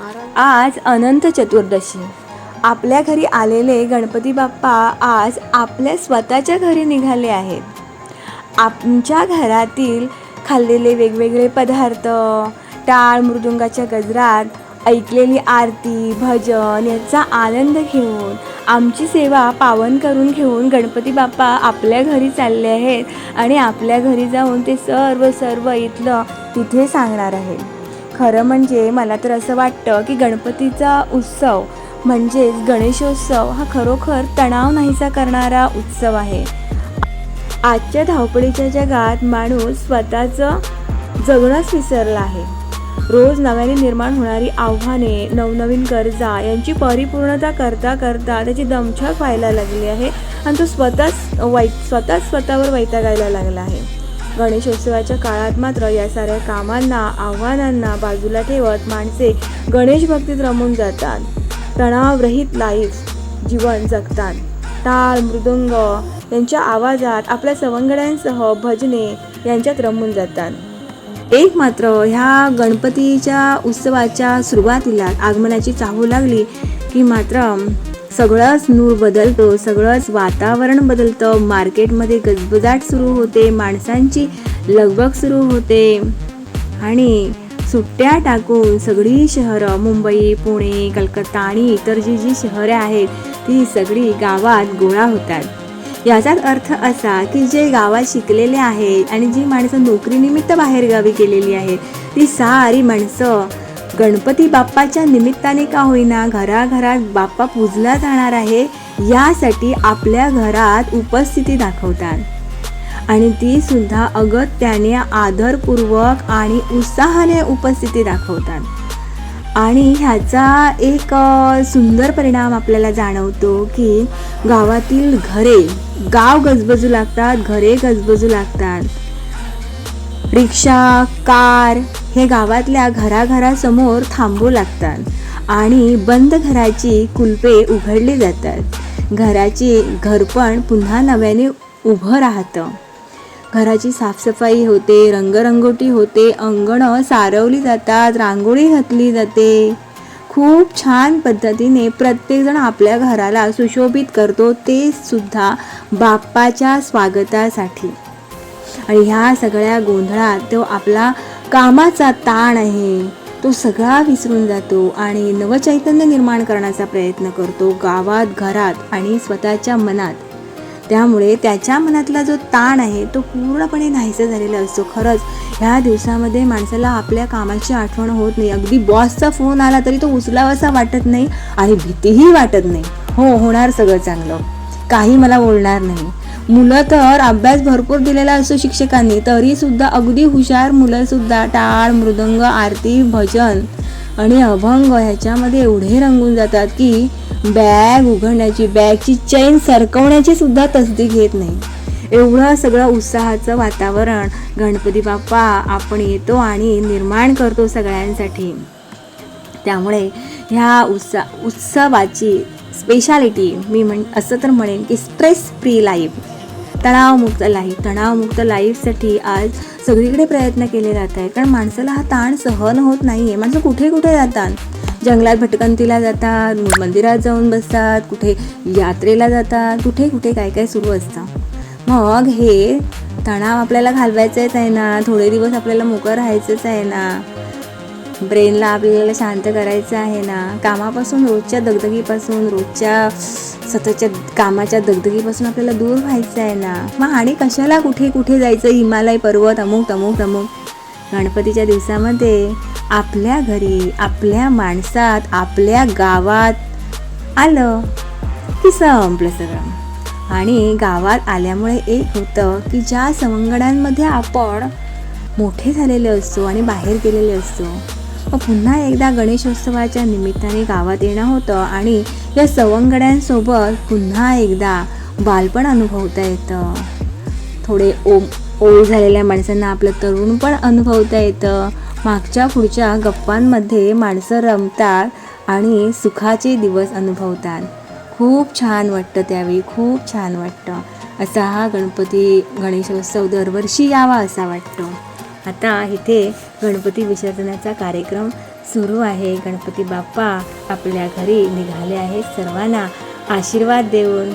आज अनंत चतुर्दशी. आपल्या घरी आलेले गणपती बाप्पा आज आपल्या स्वतःच्या घरी निघाले आहेत. आमच्या घरातील खाल्लेले वेगवेगळे पदार्थ टाळ मृदुंगाच्या गजरात ऐकलेली आरती भजन याचा आनंद घेऊन आमची सेवा पावन करून घेऊन गणपती बाप्पा आपल्या घरी चालले आहेत आणि आपल्या घरी जाऊन ते सर्व सर्व इथलं तिथे सांगणार आहे खरं म्हणजे मला तर असं वाटतं की गणपतीचा उत्सव म्हणजेच गणेशोत्सव हा खरोखर तणाव नाहीसा करणारा उत्सव आहे. आजच्या धावपळीच्या जगात माणूस स्वतःचं जगणंच विसरलं आहे. रोज नव्याने निर्माण होणारी आव्हाने नवनवीन गरजा यांची परिपूर्णता करता करता त्याची दमछाक व्हायला लागली आहे आणि तो स्वतःच वै स्वतःच स्वतःवर वैतागायला लागला आहे. गणेशोत्सवाच्या काळात मात्र या साऱ्या कामांना आव्हानांना बाजूला ठेवत माणसे गणेश भक्तीत रमून जातात. तणावरहित लाईफ जीवन जगतात. टाळ मृदुंग यांच्या आवाजात आपल्या सवंगड्यांसह भजने यांच्यात रमून जातात. एक मात्र ह्या गणपतीच्या उत्सवाच्या सुरुवातीला आगमनाची चाहू लागली की मात्र सगळंच नूर बदलतो सगळंच वातावरण बदलतं. मार्केटमध्ये गजबजाट सुरू होते माणसांची लगबग सुरू होते. आणि सुट्ट्या टाकून सगळी शहरं मुंबई पुणे कलकत्ता आणि इतर जी जी शहरे आहेत ती सगळी गावात गोळा होतात. याचाच अर्थ असा की जे गावात शिकलेले आहेत आणि जी माणसं नोकरीनिमित्त बाहेरगावी केलेली आहेत ती सारी माणसं गणपती बाप्पाच्या निमित्ताने का होईना घराघरात बाप्पा पूजला जाणार आहे यासाठी आपल्या घरात उपस्थिती दाखवतात. आणि ती सुद्धा अगत्याने आदरपूर्वक आणि उत्साहाने उपस्थिती दाखवतात. आणि ह्याचा एक सुंदर परिणाम आपल्याला जाणवतो की गावातील घरे गाव गजबजू लागतात घरे गजबजू लागतात. रिक्षा कार हे गावातल्या घराघरासमोर थांबू लागतात आणि बंद घराची कुलपे उघडली जातात. घराची घरपण पुन्हा नव्याने उभं राहतं. घराची साफसफाई होते रंगरंगोटी होते अंगणं सारवली जातात रांगोळी घातली जाते. खूप छान पद्धतीने प्रत्येकजण आपल्या घराला सुशोभित करतो ते सुद्धा बाप्पाच्या स्वागतासाठी. आणि ह्या सगळ्या गोंधळात तो आपला कामाचा ताण आहे. तो सगळा विसरून जातो आणि नवचैतन्य निर्माण करण्याचा प्रयत्न करतो गावात घरात आणि स्वतःच्या मनात. त्यामुळे त्याच्या मनातला जो ताण आहे तो पूर्णपणे नाहीसा झालेला असतो. खरंच ह्या दिवसामध्ये माणसाला आपल्या कामाची आठवण होत नाही. अगदी बॉसचा फोन आला तरी तो उचलावासा वाटत नाही आणि भीतीही वाटत नाही. हो होणार सगळं चांगलं. काही मला बोलणार नाही. मुलं तर अभ्यास भरपूर दिलेला असतो शिक्षकांनी तरी सुद्धा अगदी हुशार मुलं सुद्धा टाळ मृदंग आरती भजन आणि अभंग ह्याच्यामध्ये एवढे रंगून जातात की बॅग उघडण्याची बॅगची चैन सरकवण्याची सुद्धा तसदी घेत नाही. एवढं सगळं उत्साहाचं वातावरण. गणपती बाप्पा आपण येतो आणि निर्माण करतो सगळ्यांसाठी. त्यामुळे ह्या उत्सा उत्सवाची स्पेशालिटी मी म्हण असं तर म्हणेन की स्ट्रेस फ्री लाईफ तणावमुक्त लाईफ तणावमुक्त लाईफसाठी आज सगळीकडे प्रयत्न केले जात आहेत. कारण माणसाला हा ताण सहन होत नाही आहे माणसं कुठे कुठे जातात? जंगलात भटकंतीला जातात मंदिरात जाऊन बसतात कुठे यात्रेला जातात कुठे कुठे काय काय सुरू असतं. मग हे तणाव आपल्याला घालवायचंच आहे ना? थोडे दिवस आपल्याला मोकळं राहायचंच आहे ना? ब्रेनला आपल्याला शांत करायचं आहे ना कामापासून रोजच्या दगदगीपासून रोजच्या सततच्या कामाच्या दगदगीपासून आपल्याला दूर व्हायचं आहे ना. मग आणि कशाला कुठे कुठे जायचं? हिमालय पर्वत अमुक अमुक अमुक गणपतीच्या दिवसामध्ये आपल्या घरी आपल्या माणसात आपल्या गावात आलं की संपलं सगळं. आणि गावात आल्यामुळे एक होतं की ज्या सवंगडांमध्ये आपण मोठे झालेले असतो आणि बाहेर गेलेले असतो पुन्हा एकदा गणेशोत्सवाच्या निमित्ताने गावात येणं होतं आणि या सवंगड्यांसोबत पुन्हा एकदा बालपण अनुभवता येतं. थोडे ओम ओल्ड झालेल्या माणसांना आपलं तरुण पण अनुभवता येतं. मागच्या पुढच्या गप्पांमध्ये माणसं रमतात आणि सुखाचे दिवस अनुभवतात. खूप छान वाटतं त्यावेळी खूप छान वाटतं. असा हा गणपती गणेशोत्सव दरवर्षी यावा असा वाटतो. आता इथे गणपती विसर्जनाचा कार्यक्रम सुरू आहे. गणपती बाप्पा आपल्या घरी निघाले आहेत. सर्वांना आशीर्वाद देऊन